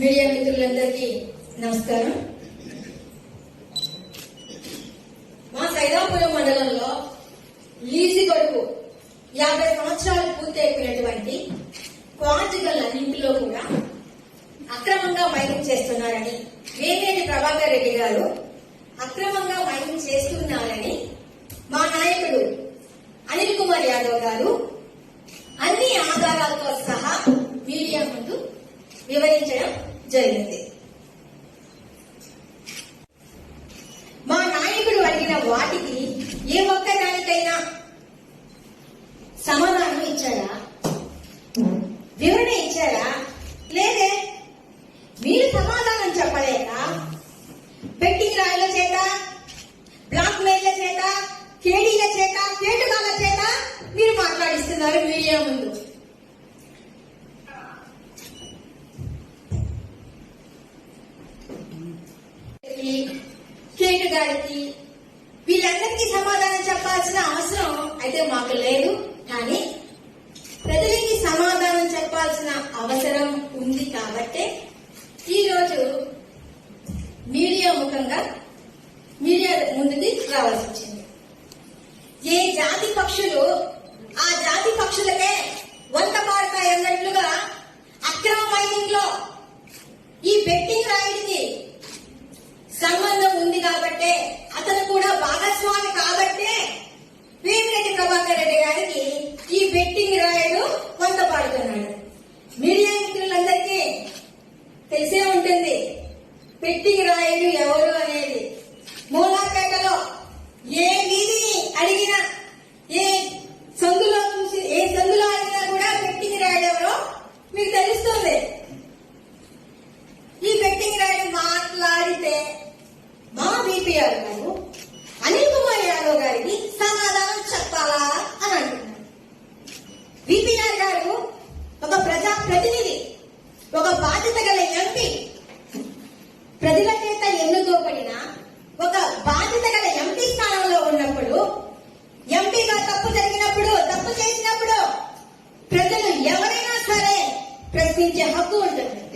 Media మిత్రులందరికీ నమస్కారం. మా సైదాపురం మండలంలో లీజు కొడుకు యాభై సంవత్సరాలు పూర్తి అయిపోయినటువంటి కాంజుగల్ అన్నింటిలో కూడా అక్రమంగా మైనింగ్ చేస్తున్నారని వేరేటి ప్రభాకర్ రెడ్డి గారు అక్రమంగా మైనింగ్ చేస్తున్నారని మా నాయకుడు అనిల్ కుమార్ యాదవ్ గారు అన్ని ఆధారాలతో సహా మీడియా ముందు వివరించడం జరిగింది. మా నాయకుడు అడిగిన వాటికి ఏ ఒక్క దానికైనా సమాధానం ఇచ్చారా వివరణ ఇచ్చారా లేదే. మీరు సమాధానం చెప్పలేక బెట్టింగ్ రాయల చేత బ్లాక్ మెయిల్ల చేత కేడీల చేత కేటుగాల చేత మీరు మాట్లాడిస్తున్నారు మీడియా ముందు. గారికి వీళ్ళందరికీ సమాధానం చెప్పాల్సిన అవసరం అయితే మాకు లేదు. కానీ ప్రజలకి సమాధానం చెప్పాల్సిన అవసరం ఉంది కాబట్టే ఈరోజు మీడియా ముఖంగా మీడియా ముందుకి రావాల్సి వచ్చింది. ఏ జాతి పక్షులు ఆ జాతి పక్షులకే వంట పాడతాయి అన్నట్లుగా అక్రమ మైనింగ్లో ఈ బెట్టింగ్ రాయుడికి సమ కాబట్టే అతను కూడా భాగస్వామి కాబట్టే వేమిరెడ్డి ప్రభాకర్ రెడ్డి గారికి ఈ బెట్టింగ్ రాయుడు వంత పాడుతున్నాడు. మీడియా మిత్రులందరికీ తెలిసే ఉంటుంది బెట్టింగ్ రాయుడు ఎవరు అనేది. మూలాపేటలో ఏ వీధి అడిగినా ఏ సందులో చూసి ఏ సందులో అడిగినా కూడా బెట్టింగ్ రాయుడు ఎవరో మీకు తెలుస్తుంది ఈ బెట్టింగ్ రాయుడు మాట్లాడితే మా బీపీఆర్ గారు అనిల్ కుమార్ యాదవ్ గారికి సమాధానం చెప్పాలా అని అంటున్నారు బీపీఆర్ గారు ఒక ప్రజా ప్రతినిధి ఒక బాధ్యత గల ఎంపీ. ప్రజల చేత ఎన్నుకోబడిన ఒక బాధ్యత గల ఎంపీ స్థానంలో ఉన్నప్పుడు ఎంపీగా తప్పు జరిగినప్పుడు తప్పు చేసినప్పుడు ప్రజలు ఎవరైనా సరే ప్రశ్నించే హక్కు ఉంటుంది.